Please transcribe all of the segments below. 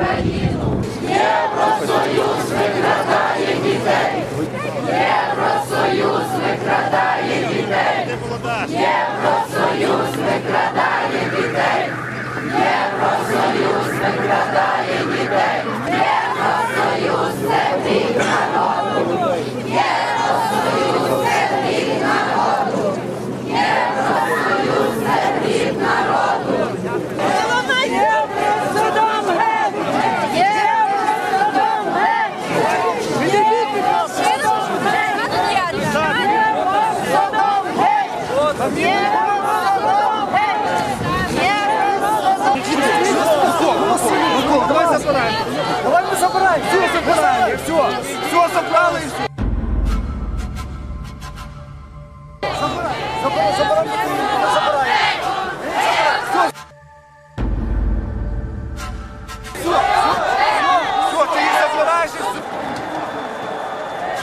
Україну, Євросоюз виградає дітей.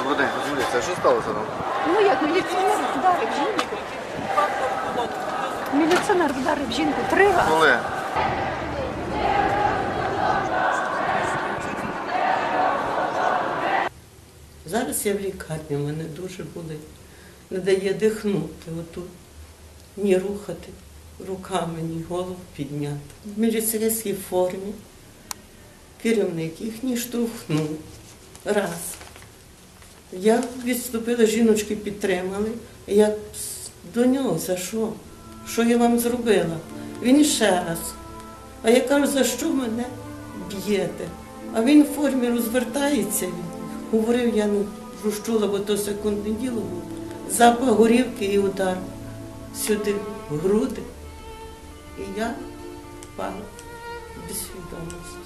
Добрий день, подивіться, що сталося там? Ну як міліціонер вдарив жінку. Міліціонер вдарив жінку три рази. Коли? Зараз я в лікарні, мене дуже болить. Не дає дихнути отут, ні рухати руками, ні голову підняти. В міліцейській формі керівник їхній штовхнув. Раз. Я відступила, жіночки підтримали. Я до нього за що? Що я вам зробила? Він іще раз. А я кажу, за що мене б'єте? А він в формі розвертається. Говорив, я не розчула, бо то секундне діло було. Запах горівки і удар сюди, в груди. І я впала без свідомості.